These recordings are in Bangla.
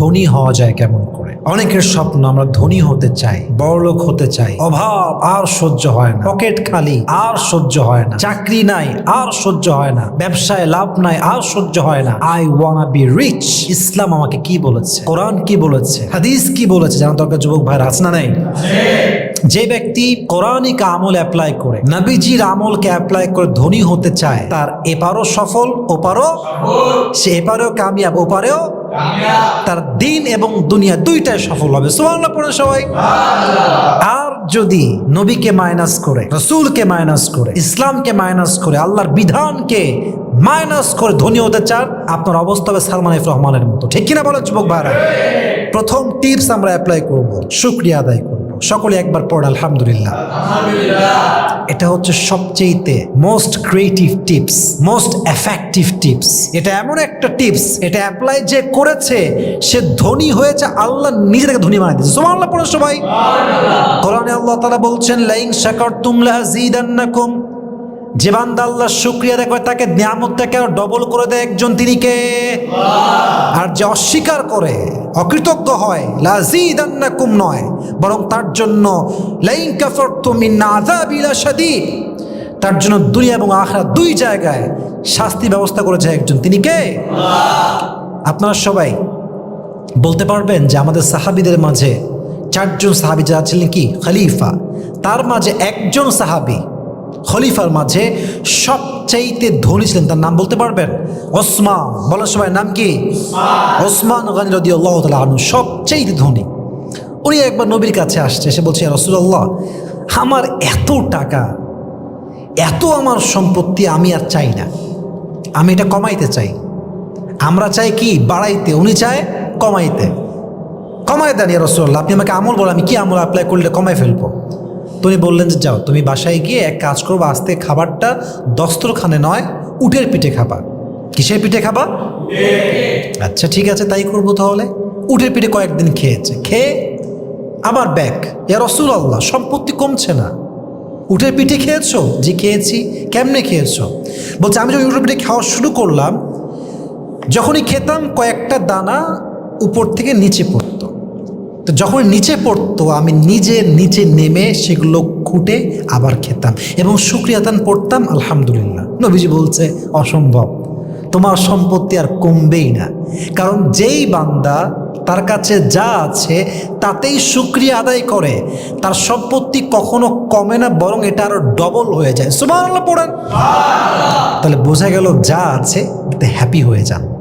ধনী হওয়া যায় কেমন করে? অনেকের স্বপ্ন আমরা ধনী হতে চাই বড়লোক হতে চাই। অভাব আর সহ্য হয় না। পকেট খালি আর সহ্য হয় না। চাকরি নাই আর সহ্য হয় না। ব্যবসায় লাভ নাই আর সহ্য হয় না। I wanna be rich Islam আমাকে কি বলেছে? কোরআন কি বলেছে? হাদিস কি বলেছে? জানা দরকার যুবক ভাই আছে না নাই? যে ব্যক্তি কোরআনিক আমল অ্যাপ্লাই করে, নবীজির আমলকে অ্যাপ্লাই করে ধনী হতে চায়, তার এপারও সফল, ওপারও সে এপারেও কামিয়াব, ওপারেও তার দিন এবং দুনিয়া দুইটাই সফল হবে। সুবহানাল্লাহ পড়ে সবাই। আর যদি নবীকে মাইনাস করে, রসুলকে মাইনাস করে, ইসলামকে মাইনাস করে, আল্লাহর বিধানকে মাইনাস করে ধনী হতে চান, আপনার অবস্থা হবে সালমান রহমানের মতো। ঠিক কিনা বলো যুবক ভাইরা? প্রথম টিপস আমরা অ্যাপ্লাই করব। শুক্রিয়া আদায় সকলে একবার পড় আলহামদুলিল্লাহ। এটা হচ্ছে সবচেয়েতে most creative tips most effective tips এটা এমন একটা টিপস এটা অ্যাপ্লাই যে করেছে সে ধনী হয়েছে আল্লাহ নিজে থেকে ধনী বানাই দিয়েছে। আল্লাহ পড়ো সবাই। কোরআনে আল্লাহ তারা বলছেন লাইন শাকারতুম লাযিদান্নাকুম যে বান্দা আল্লাহর শুকরিয়া আদায় করে, তাকে নিয়ামতটাকে আরও ডবল করে দেয় একজন তিনি কে? আর যে অস্বীকার করে, অকৃতজ্ঞ হয় লাযিদান্নাকুম নয়, বরং তার জন্য লাইন কাফারতুম মিন আযাবি লাশাদীদ তার জন্য দুনিয়া এবং আখরা দুই জায়গায় শাস্তি ব্যবস্থা করেছে একজন তিনি কে? আপনারা সবাই বলতে পারবেন যে আমাদের সাহাবিদের মাঝে চারজন সাহাবি যারা ছিলেন কি? খলিফা। তার মাঝে একজন সাহাবি খলিফার মাঝে সবচাইতে ধনী ছিলেন তার নাম বলতে পারবেন? ওসমান। বলার সময় নাম কি? ওসমান। গানি রদি আল্লাহ আনু সবচাইতে ধনী। উনি একবার নবীর কাছে আসছে সে বলছে রসুল্লাহ আমার এত টাকা এত আমার সম্পত্তি আমি আর চাই না। আমি এটা কমাইতে চাই। আমরা চাই কি? বাড়াইতে। উনি চায় কমাইতে। কমাই দেন ইয়া রসুল্লাহ আপনি আমাকে আমল বলেন আমি কি আমল অ্যাপ্লাই করলে কমাই ফেলব? তুমি বললেন যে, যাও, তুমি বাসায় গিয়ে এক কাজ করব আস্তে খাবারটা দস্তরখানে নয়, উটের পিঠে খাবা। কিসের পিঠে খাবা? আচ্ছা ঠিক আছে, তাই করব তাহলে। উটের পিঠে কয়েকদিন খেয়েছে। খেয়ে আবার ব্যাক। ইয়া রসুল আল্লাহ সম্পত্তি কমছে না। উটের পিঠে খেয়েছো? যে খেয়েছি। কেমনে খেয়েছো? বলছে, আমি যখন উটের পিঠে খাওয়া শুরু করলাম, যখনই খেতাম, কয়েকটা দানা উপর থেকে নিচে পড়তো। তো যখন নিচে পড়তো আমি নিজে নিচে নেমে সেগুলো খুঁটে আবার খেতাম এবং শুক্রিয়াতান পড়তাম আলহামদুলিল্লাহ। নবীজি বলছে অসম্ভব। তোমার সম্পত্তি আর কমবেই না। কারণ যেই বান্দা তার কাছে যা আছে তাতেই শুক্রিয়া আদায় করে। তার সম্পত্তি কখনো কমে না বরং এটা আরও ডবল হয়ে যায়। সুবহানাল্লাহ পড়েন। তাহলে বোঝা গেল যা আছে তাতে হ্যাপি হয়ে যান।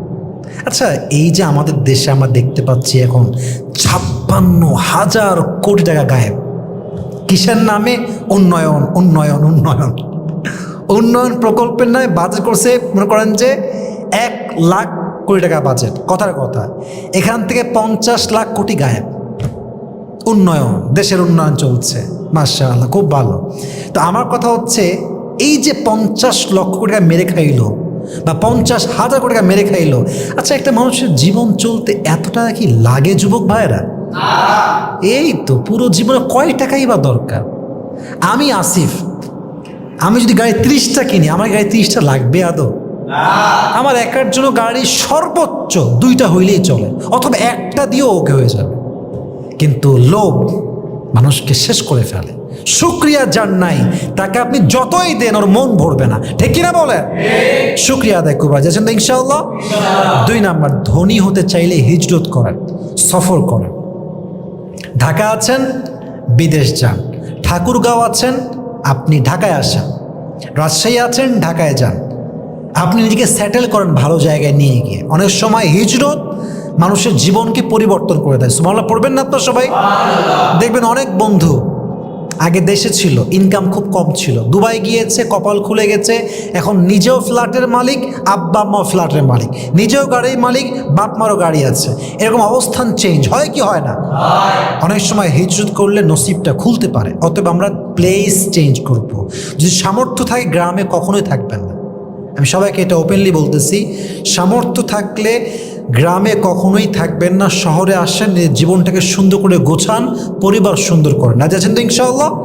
আচ্ছা এই যে আমাদের দেশে আমরা দেখতে পাচ্ছি এখন ছাপ্পান্ন হাজার কোটি টাকা গায়েব। কিসের নামে? উন্নয়ন উন্নয়ন উন্নয়ন। উন্নয়ন প্রকল্পের নামে বাজেট করছে, মনে করেন যে এক লাখ কোটি টাকা বাজেট কথার কথা, এখান থেকে পঞ্চাশ লাখ কোটি গায়েব। উন্নয়ন, দেশের উন্নয়ন চলছে। মাসা আল্লাহ খুব ভালো। তো আমার কথা হচ্ছে, এই যে পঞ্চাশ লক্ষ কোটি টাকা মেরে খাইলো বা পঞ্চাশ হাজার কোটি টাকা মেরে খাইলো। আচ্ছা একটা মানুষের জীবন চলতে এত টাকা কি লাগে যুবক ভাইয়েরা? এই তো, পুরো জীবনে কয় টাকাই বা দরকার? আমি আসিফ, আমি যদি গাড়ি ত্রিশটা কিনি, আমার গাড়ি ত্রিশটা লাগবে আদৌ? আমার একার জন্য গাড়ি সর্বোচ্চ দুইটা হইলেই চলে, অথবা একটা দিয়েও ওকে হয়ে যাবে। কিন্তু লোভ মানুষকে শেষ করে ফেলে। শুক্রিয়া যার নাই। তাকে আপনি যতই দেন ওর মন ভরবে না। ঠিক কিনা বলে? শুক্রিয়া আদায় করবার যাচ্ছেন তো ইনশাআল্লাহ? দুই নাম্বার ধনী হতে চাইলে হিজরত করেন সফর করেন। ঢাকা আছেন বিদেশ যান। ঠাকুরগাঁও আছেন আপনি ঢাকায় আসেন। রাজশাহী আছেন ঢাকায় যান। আপনি নিজেকে সেটেল করেন ভালো জায়গায় নিয়ে গিয়ে। অনেক সময় হিজরত মানুষের জীবনকে পরিবর্তন করে দেয়। সুমাল্লা পড়বেন না তো সবাই? দেখবেন অনেক বন্ধু আগে দেশে ছিল ইনকাম খুব কম ছিল। দুবাই গিয়েছে কপাল খুলে গেছে এখন নিজেও ফ্ল্যাটের মালিক আব্বা আম্মাও ফ্ল্যাটের মালিক। নিজেও গাড়ির মালিক বাপ মারও গাড়ি আছে। এরকম অবস্থান চেঞ্জ হয় কি হয় না? অনেক সময় হিজরত করলে নসিবটা খুলতে পারে অতএব আমরা প্লেস চেঞ্জ করব। যদি সামর্থ্য থাকে গ্রামে কখনোই থাকবেন না। আমি সবাইকে এটা ওপেনলি বলতেছি সামর্থ্য থাকলে গ্রামে কখনোই থাকবেন না শহরে আসেন জীবনটাকে সুন্দর করে গোছান পরিবার সুন্দর করেন। না যাচ্ছেন তো ইনশাআল্লাহ?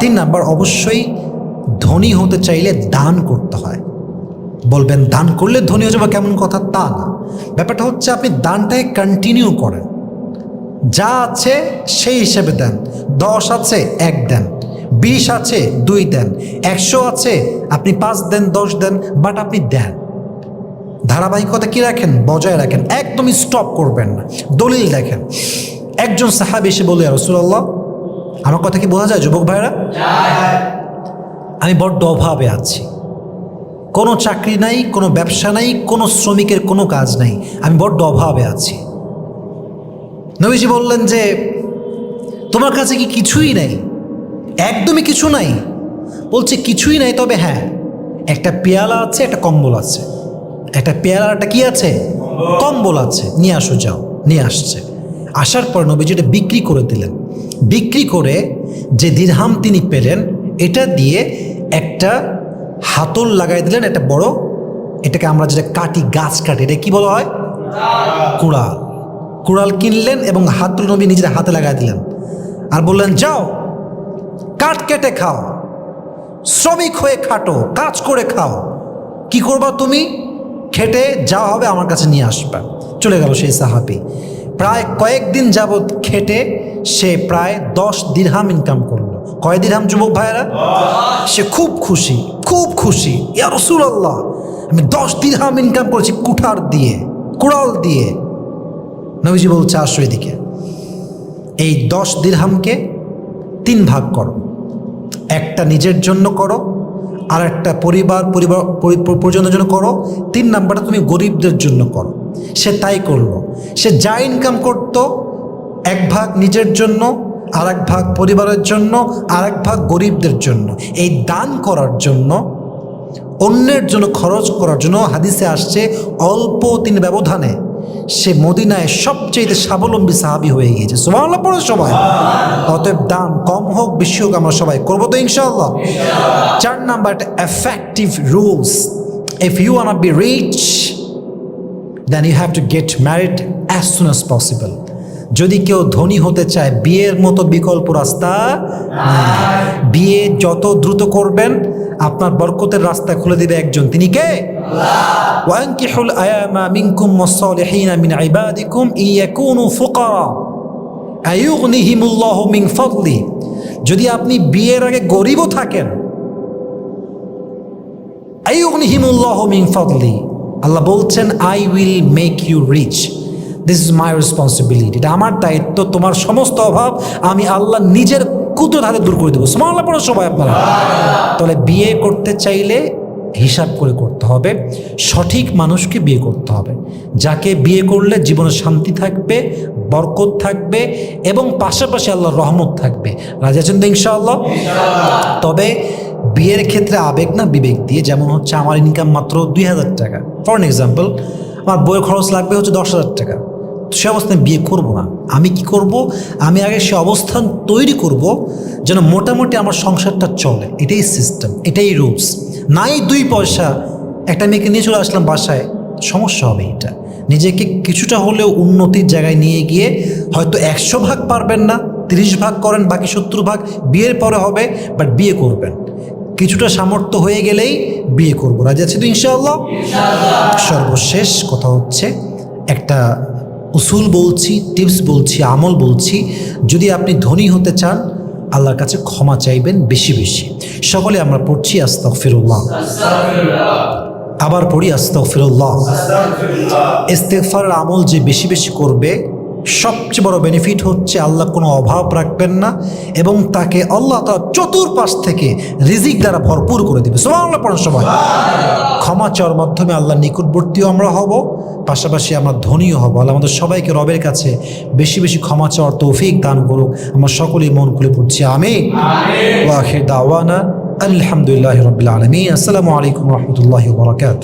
তিন নাম্বার অবশ্যই ধনী হতে চাইলে দান করতে হয়। বলবেন দান করলে ধনী হয়ে যাব কেমন কথা? তা না। ব্যাপারটা হচ্ছে আপনি দানটাকে কন্টিনিউ করেন। যা আছে সেই হিসেবে দেন। দশ আছে এক দেন। বিশ আছে দুই দেন। একশো আছে আপনি পাঁচ দেন দশ দেন বাট আপনি দেন। ধারাবাহিকতা কি রাখেন? বজায় রাখেন। একদমই স্টপ করবেন না। দলিল দেখেন। একজন সাহাবি এসে বলে রসুল্লাহ আমার কথা কি বোঝা যায়, যুবক ভাইরা? আমি বড্ড অভাবে আছি। কোনো চাকরি নাই, কোনো ব্যবসা নাই, কোনো শ্রমিকের কোনো কাজ নাই। আমি বড্ড অভাবে আছি। নবীজি বললেন যে, তোমার কাছে কি কিছুই নাই? একদমই কিছু নাই। বলছে, কিছুই নাই, তবে হ্যাঁ একটা পেয়ালা আছে, একটা কম্বল আছে। একটা পেয়ালা একটা কি আছে? কম্বল আছে। নিয়ে আসো, যাও। নিয়ে আসছে। আসার পর নবীজি এটা বিক্রি করে দিলেন। বিক্রি করে যে দিরহাম তিনি পেলেন, এটা দিয়ে একটা হাতল লাগাই দিলেন, একটা বড়, এটাকে আমরা যেটা কাটি গাছ কাটি এটা কি বলা হয়? কুড়াল। কুড়াল কিনলেন এবং হাতুল নবী নিজের হাতে লাগাই দিলেন। আর বললেন, যাও, কাঠ কেটে খাও। শ্রমিক হয়ে খাটো, কাজ করে খাও। কি করবা তুমি? খেটে যা হবে আমার কাছে নিয়ে আসবা। চলে গেল সেই সাহাবি। প্রায় কয়েকদিন যাবৎ খেটে সে প্রায় দশ দিরহাম ইনকাম করল। কয় দিরহাম যুবক ভাইয়েরা? সে খুব খুশি খুব খুশি। ইয়া রসুল আল্লাহ আমি দশ দিরহাম ইনকাম করেছি কুঠার দিয়ে, কুড়াল দিয়ে। নবীজি বলছে, আসো এদিকে। এই দশ দিরহামকে তিন ভাগ করো। একটা নিজের জন্য করো আর একটা পরিবার পরিবার, পরি- পরিজনের জন্য করো। তিন নাম্বারটা তুমি গরিবদের জন্য করো। সে তাই করল। সে যা ইনকাম করতো, এক ভাগ নিজের জন্য আর এক ভাগ পরিবারের জন্য আর এক ভাগ গরিবদের জন্য। এই দান করার জন্য, অন্যের জন্য খরচ করার জন্য হাদিসে আসছে, অল্প দিন ব্যবধানে সে মদিনায় সবচেয়ে স্বাবলম্বী সাহাবি হয়ে গিয়েছে। সুবহানাল্লাহ পড়ে সবাই। অতএব দান কম হোক বেশি হোক আমরা সবাই করব তো ইনশাআল্লাহ। চার নাম্বার একটা effective rules if you want be rich then you have to get married as soon as possible যদি কেউ ধনী হতে চায় বিয়ের মতো বিকল্প রাস্তা বিয়ে যত দ্রুত করবেন আপনার বরকতের রাস্তা খুলে দিবে একজন। তিনি কে? وأنكحوا الأيام منكم والصالحين من عبادكم إن يكونوا فقراء أيغنيهم الله من فضله যদি আপনি বিয়ের আগে গরিবও থাকেন আইউগনিহিমুল্লাহ মিন ফদলি আল্লাহ বলছেন I will make you rich this is my responsibility এটা আমার দায়িত্ব তোমার সমস্ত অভাব আমি আল্লাহ নিজের কুদরত হাতে দূর করে দেবো সুবহানাল্লাহ পড়ো সবাই আপনারা তাহলে বিয়ে করতে চাইলে হিসাব করে করতে হবে সঠিক মানুষকে বিয়ে করতে হবে। যাকে বিয়ে করলে জীবনে শান্তি থাকবে বরকত থাকবে এবং পাশাপাশি আল্লাহর রহমত থাকবে। রাজা তো ইনশাআল্লাহ? তবে বিয়ের ক্ষেত্রে আবেগ না বিবেক দিয়ে যেমন হচ্ছে আমার ইনকাম মাত্র দুই হাজার টাকা। ফর এক্সাম্পল আমার বইয়ের খরচ লাগবে হচ্ছে দশ হাজার টাকা। সে অবস্থায় বিয়ে করব না। আমি কি করব? আমি আগে সে অবস্থান তৈরি করব যেন মোটামুটি আমার সংসারটা চলে। এটাই সিস্টেম এটাই রুলস নাই দুই পয়সা একটা মেয়েকে নিয়ে চলে আসলাম বাসায় সমস্যা হবে এটা। নিজেকে কিছুটা হলেও উন্নতির জায়গায় নিয়ে গিয়ে হয়তো একশো ভাগ পারবেন না তিরিশ ভাগ করেন বাকি সত্তর ভাগ বিয়ের পরে হবে বাট বিয়ে করবেন। কিছুটা সামর্থ্য হয়ে গেলেই বিয়ে করব। রাজি আছে তো ইনশাআল্লাহ। সর্বশেষ কথা হচ্ছে একটা উসুল বলছি, টিপস বলছি, আমল বলছি, যদি আপনি ধনী হতে চান, আল্লাহর কাছে ক্ষমা চাইবেন বেশি বেশি। সকলে আমরা পড়ছি আস্তাক ফিরুল্লাহ আবার পড়ি আস্তাক ফিরুল্লাহ ইস্তেগফারের আমল যে বেশি বেশি করবে, সবচেয়ে বড় বেনিফিট হচ্ছে আল্লাহ কোনো অভাব রাখবেন না এবং তাকে আল্লাহ তার চতুর্পাশ থেকে রিজিক দ্বারা ভরপুর করে দিবে। সুবহানাল্লাহ, পড়ার সময়। ক্ষমা চাওয়ার মাধ্যমে আল্লাহ নিকটবর্তীও আমরা হব। পাশাপাশি আমরা ধনীও হব। আল্লাহ আমাদের সবাইকে রবের কাছে বেশি বেশি ক্ষমা চাওয়ার তৌফিক দান করুক। আমরা সকলেই মন খুলে পড়ছি আমি ওয়াখির দাওয়ানা আলহামদুলিল্লাহ রবিল আলমী আসসালামু আলাইকুম রহমতুল্লাহ বরকাত